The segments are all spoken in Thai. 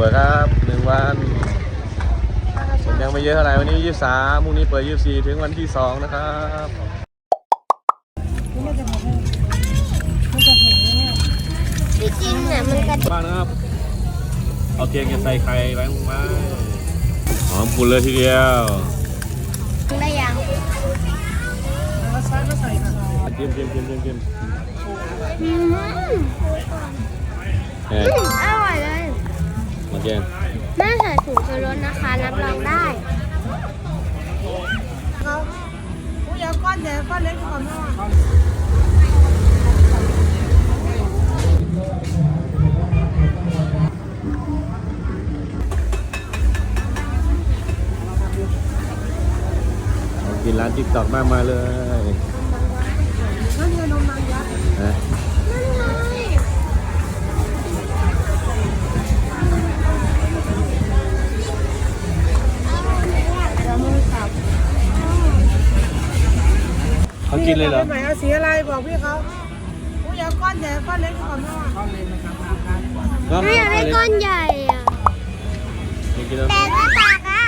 เปิดครับหนึ่งวันคนยังไม่เยอะเท่าไหร่วันนี้ยี่สามพรุ่งนี้เปิดยี่สี่ถึงวันที่สองนะครับที่จริงเนี่ยมันกระบ้านนะครับ เอาเทียนจะใส่ไข่ไว้ลงมาหอมกุนเลยทีเดียวดิ่งได้ยังจิ้มจิ้มจิ้มจิ้มจิ้มอืมเฮ้ยอร่อยเลยมาเจีย งแม่ใส่ถุงชูรสนะคะรับรองได้เขากูอยากก้อนใหญ่ก้อนเล็กก่อนแม่กินร้านติ๊กต็อกมากมายเลย เขากินเลยเหรอเอาสีอะไรบอกพี่เขากูอยากก้อนใหญ่ก้อนเล็กก่อนแม่ก้อนเล็กนะครับไม่อยากได้ก้อนใหญ่อะกินแล้วแต่ก็ปากอะ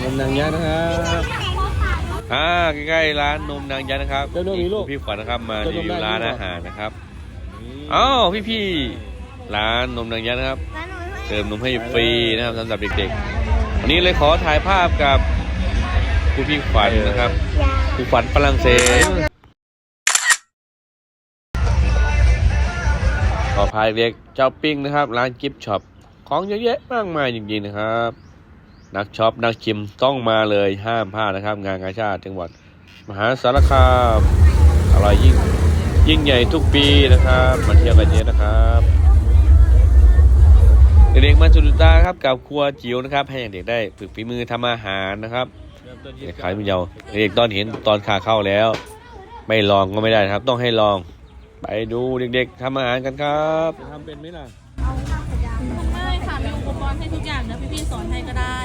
นมนางยักษ์นะครับอ่าใกล้ๆร้านนมนางยักษ์นะครับนี่คือพี่ขวัญนะครับมารีวิวร้านอาหารนะครับอ้าวพี่ๆร้านนมนางยักษ์นะครับ เติมนมให้ฟรีนะครับสำหรับเด็กๆวันนี้เลยขอถ่ายภาพกับ คุณพี่ขวัญนะครับยาคุณขวัญฝรั่งเศสขอพายเด็กเจ้าปิ้งนะครับ ร้านกิฟต์ช็อปของเยอะแยะมากมายจริงๆนะครับ นักช็อปนักชิมต้องมาเลยห้ามพลาดนะครับ งานกาชาติจังหวัด มหาสารคามอร่อยยิ่งยิ่งใหญ่ทุกปีนะครับมาเที่ยวกันเยอะนะครับเด็กๆมาจุดตาครับกับครัวจิ๋วนะครับ ให้เด็กได้ฝึกฝีมือทำอาหารนะครับเด็ก ขายมือเยาว์เด็กๆตอนเห็นตอนขาเข้าแล้ว ไม่ลองก็ไม่ได้นะครับ ต้องให้ลอง ไปดูเด็กๆทำอาหารกันครับทำเป็นไหมล่ะไม่ค่ะมีอุปกรณ์ให้ทุกอย่างนะพี่ๆสอนให้ก็ได้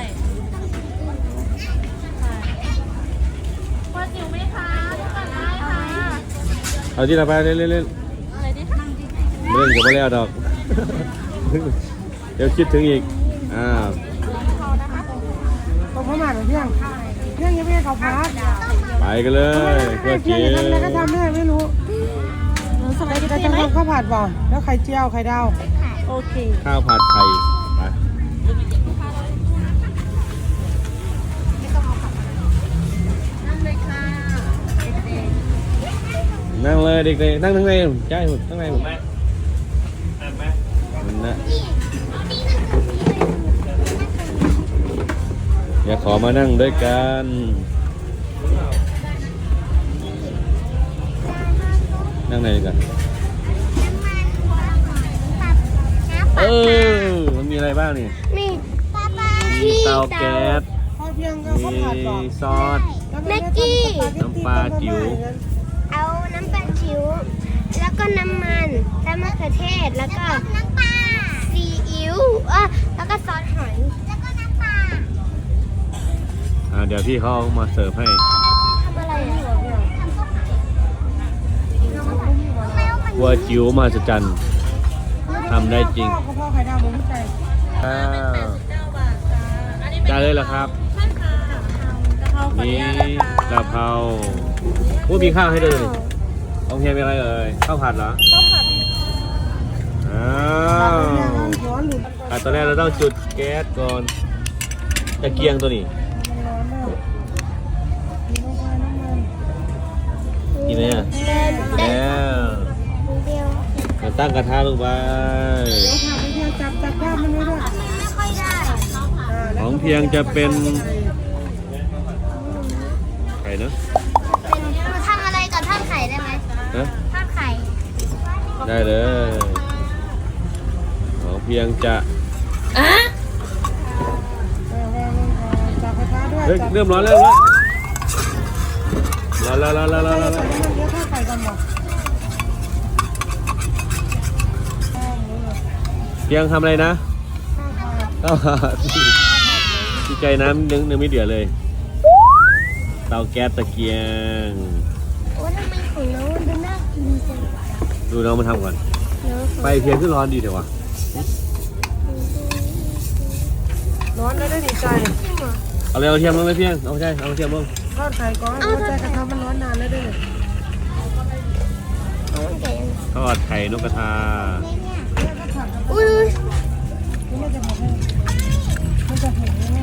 ว่าจิ๋วไหมคะทุกคนได้ค่ะเอาที่เราไปเล่นเล่นเล่นอะไรดิเล่นกับไม่แล้วดอก เดี๋ยวคิดถึงอีกอ่าตรงเข้ามาหรือเพียง เพียงยังไม่ให้เขาพักไปกันเลยครัวเพียงจิ๋จะทำอะไรก็วทำแม่ไม่รู้สบายดีแต่จะไหมทำข้าวผัดบ่แล้วไข่เจียวไข่ดาวโอเคข้าวผัดไข่ไปนั่งเลยเด็กๆนั่งทั้งในใช่หมดทั้งในหมดมันนะ อย่าขอมานั่งด้วยกันนั่งไหนดีกันเออมันมีอะไรบ้างนี่มีป้าป้ามีเตาแก๊สข้าวเพียงก็มีข้าวผัดบ่ซอสน้ำปลาจิ๋วเอาน้ำปลาจิ๋วแล้วก็น้ำมันแล้วมะเขือเทศแล้วก็น้ำปลาซีอิ๊วเออแล้วก็ซอสหอย อ่าเดี๋ยวพี่เขาเอามาเสิร์ฟให้ทำอะไรอะครัวจิ๋วมาสจันทำได้จริงข้าวกะเพราไข่ดาวหมูไก่อ้เก้าบาทจ้าอันนี้เป็นได้เลยเหรอครับ นี่นุญาตนะคะกะเพราโอ้มีข้าวให้ด้วยนี่ขอเฮียเป็นอะไรเอ่ย ข้าวผัดเหรอข้าวผัดอ้าวอะตอนแรกเราต้องจุดแก๊สก่อนตะเกียงตัวนี้ กินไหมอะเดินเดินแล้วเดียวเราตั้งกระทะลงไปเอาผักไปเพียงจับจับภาพมันไว้ด้วยไม่ค่อยได้อ่าแล้วของเพียงจะเป็นไข่เนอะเป็นหนูทำอะไรกับทอดไข่ได้ไหมนะทอดไข่ได้เลยของเพียงจะเอาวางลงก่อนจับกระทะด้วยเฮ้ยจับเริ่มร้อนแล้ว ร้อนร้อนร้อนร้อนร้อนร้อนร้อนใส่น้ำมันเยอะข้าวไข่กันบ่เพียงทำอะไรนะข้าวผัดก็ที่ใจน้ำนึงนึงไม่เดือดเลย เตาแก๊สตะเกียงโอ้ทำไมของน้องมันดูน่ากินจังดูน้องมาทำก่อนไปเพียงขึ้นร้อนดีเดี๋ยววะร้อนแล้วได้ดีใจ เอาเลยเอาเทียมลงเลยเพียงเอาใช่เอาเทียมลง ทอดไข่ก่อนเพราะใจกระทะมันร้อนนานแล้วด้วยเอาแกะยังทอดไข่นกกระทาอุ้ยนี่มันจะหอมไหมมันจะหอมไหม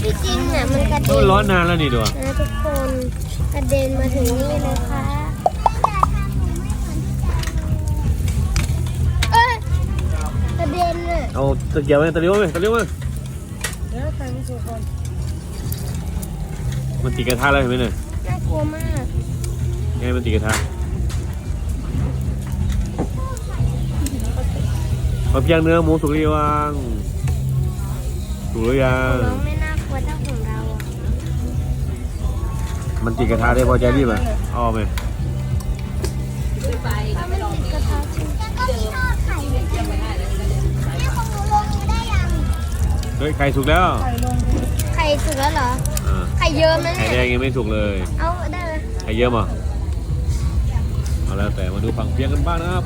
ที่จริงน่ะมันกระโอ้เด็นร้อนนานแล้วนี่ดูอะนะทุกคนกระเด็นมาถึงนี่เลยค่ะเอ้ยกระเด็นน่ะเอาตะเกียบไหมตะเลียวไหมตะเลียวไหมเดี๋ยวไข่มันสุกก่อน มันติดกระทะแล้วเห็นไหมเนี่ยน่ากลัวมากไงมันติดกระทะเอาเพียงเนื้อหมูสุกหรือยังสุกหรือยัของงน้องไม่น่ากลัวเท่าของเราอะมันติดกระทะได้พอใจรีบอะเอาไหมถ้ามันติดกระทะจริงก็มีทอดไข่เหมือนกันนี่ของหนูลงได้ยังเฮ้ยไข่สุกแล้ว ไข่ลงไข่สุกแล้วเหรออ่า ไข่เยอะมั้ยไข่แดเนี่ยงยังไม่สุกเลยเอาได้เลยไข่เยอะมั้เอาแล้วแต่มาดูฝั่งเพียงกันบ้างนะครับ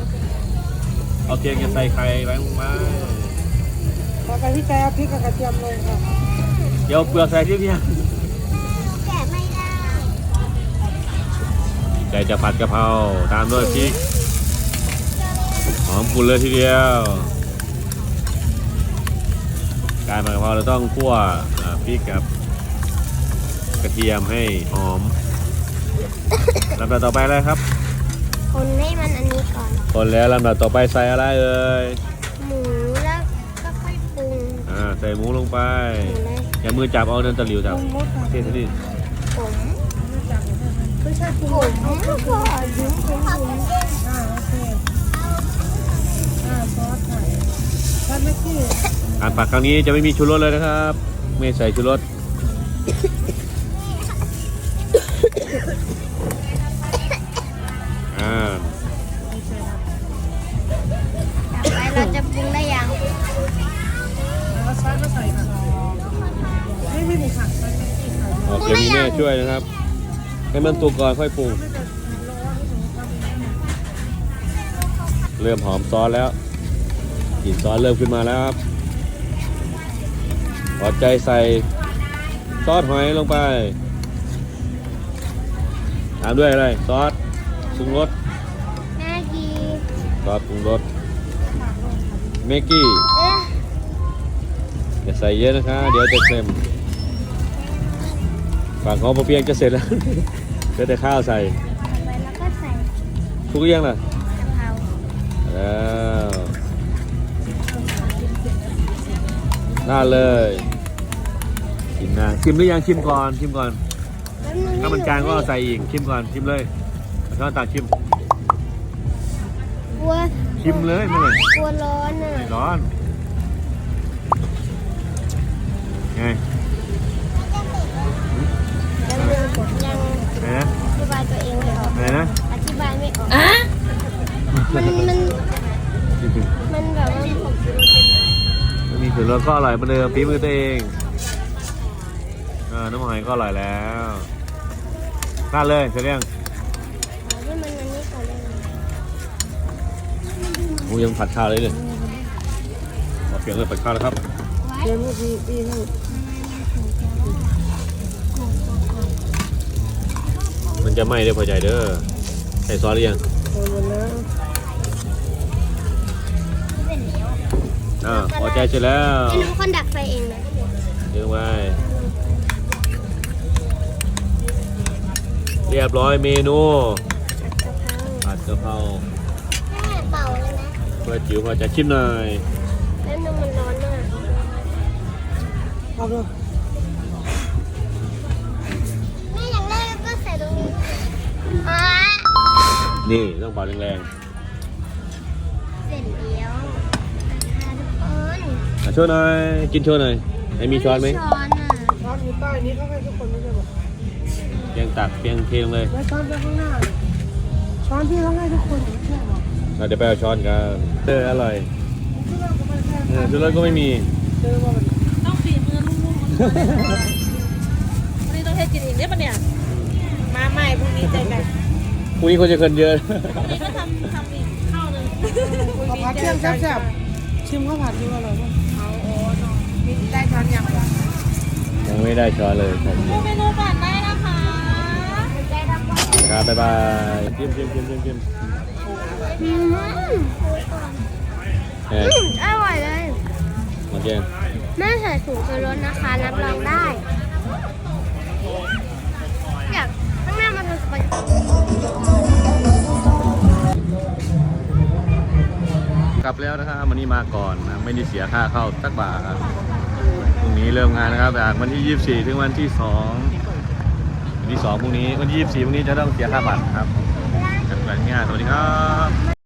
เอาเพียงจะใส่ไข่ไว้ลงมาพอไปที่ใจเอาพริกกับกระเทียมลงค่ะเดี๋ยวเปลือกใส่ที่เพียงแกะไม่ได้ใจจะผัดกะเพราตามด้วยพริกหอมกุนเลยทีเดียว การผัดกะเพราเราต้องคั่วอ่าพริกกับ กระเทียมให้หอมลำดับต่อไปอะไรครับ คนให้มันอันนี้ก่อน คนแล้วลำดับต่อไปใส่อะไรเอ่ยหมูแล้วก็ค่อยปรุงอ่าใส่หมูลงไป หมูเลยอย่ามือจับเอาเดินตะหลิวปจับรุงรสค่ะเทสนี่ผมไม่จับไม่ใช่ปรุงผรมสเอาก็พอยุ่งผมผมอ่าโอเคอ่าซอสไข่ท่านไม่ขี้การปักครั้งนี้จะไม่มีชูรสเลยนะครับ ไม่ใส่ชูรส มีค่ะโอเคมีแม่ช่วยนะครับ ให้มันตุกก่อนค่อยปรุงไม่จะร้อนไม่ถึงความเป็นเริ่มหอมซอสแล้วกลิ่นซอสเริ่มขึ้นมาแล้วครับพอใจใส่ซอสหอยลงไปตามด้วยอะไรซอสปรุงรสแม่กีซอสปรุงรสเมกกี้เอ๊ะอย่าใส่เยอะนะคะ เดี๋ยวจะเค็ม ฝั่งของปะเปียงจะเสร็จแล้วเหลือแต่ข้าวใส่ต่อไปเราก็ใส่ทุกเรื่องล่ะกะเพราแล้วน่าเลยชิมนะชิมหรือยังชิมก่อนชิมก่อนแป๊บนึงถ้ามันจางก็เอาใส่อีกชิมก่อนชิมเลยเอาช้อนตักชิม กลัวชิมเลยไม่เลยกลัวร้อนอะไม่ร้อนไง มันมีถือรสก็อร่อยเหมือนเดิมฝีมือตัวเองอ่าน้ำหอยก็อร่อยแล้วน่าเลยเสร็จยังขอที่มันอันนี้ก่อนเลยหมูยังผัดข้าวเลยเนี่ยเอเปลี่ยนเลยผัดข้าวแล้วครับเดี๋ยวมีมีนู่มันจะไหม้ได้พอใจเด้อใส่ซอสหรือยัง อ่าพอใจเสร็จแล้วเป็นคนดักไฟเองนะเดี๋ยวไว้เรียบร้อยเมนูกะเพราผัดกะเพราแม่เป่าเลยนะเพื่อจิ๋วพอจะชิมหน่อยแล้วนมมันร้อนมากเอาเลยแม่อย่างแรกก็ใส่ตรงนี้อ่านี่ต้องเป่าแรงเโชว์หน่อย กินโชว์หน่อยให้มีช้อนไหมช้อนอะช้อนอยู่ใต้นี้เขาให้ทุกคนไม่ใช่หรอเพียงตักเพียงเทลงเลยแล้วช้อนไปข้างหน้าเนี่ยช้อนที่เขาให้ทุกคนไม่ใช่หรอเราเดี๋ยวไปเอาช้อนกันเอออร่อยที่เราก็ไม่แค่เออชุดรสก็ไม่มีเจอมาแบบต้องฝีมือลูกๆวันนี้ต้องให้กินอีกได้ปะเนี่ย มาใหม่พรุ่งนี้เจอกันพรุ่งนี้คนจะเกินเยอะพรุ่งนี้ก็ทำทำอีกข้าวหนึ่งข้าวผัดเที่ยงแซ่บๆชิมข้าวผัดดูอร่อยมาก ยังไม่ได้ช้อนเลยครับดูเมนูก่อนได้นะคะครับบ๊ายบายจิ้มจิ้มจิ้มจิ้มจิ้มอืมเฮ้ยอืมอร่อยเลยมาเก่งแม่ใส่ถุงชูรสนะคะ รับรองได้ อยากข้างหน้ามาทำสปาเกตตี้กลับแล้วนะครับวันนี้มาก่อนนะไม่ได้เสียค่าเข้าสักบาทครับพรุ่ง นี้เริ่มงานนะครับจากวันที่ 24 ถึงวันที่2วันที่2พรุ่งนี้วันที่ 24พรุ่งนี้จะต้องเสียค่าบัตรครับจัดการงานสวัสดีครับ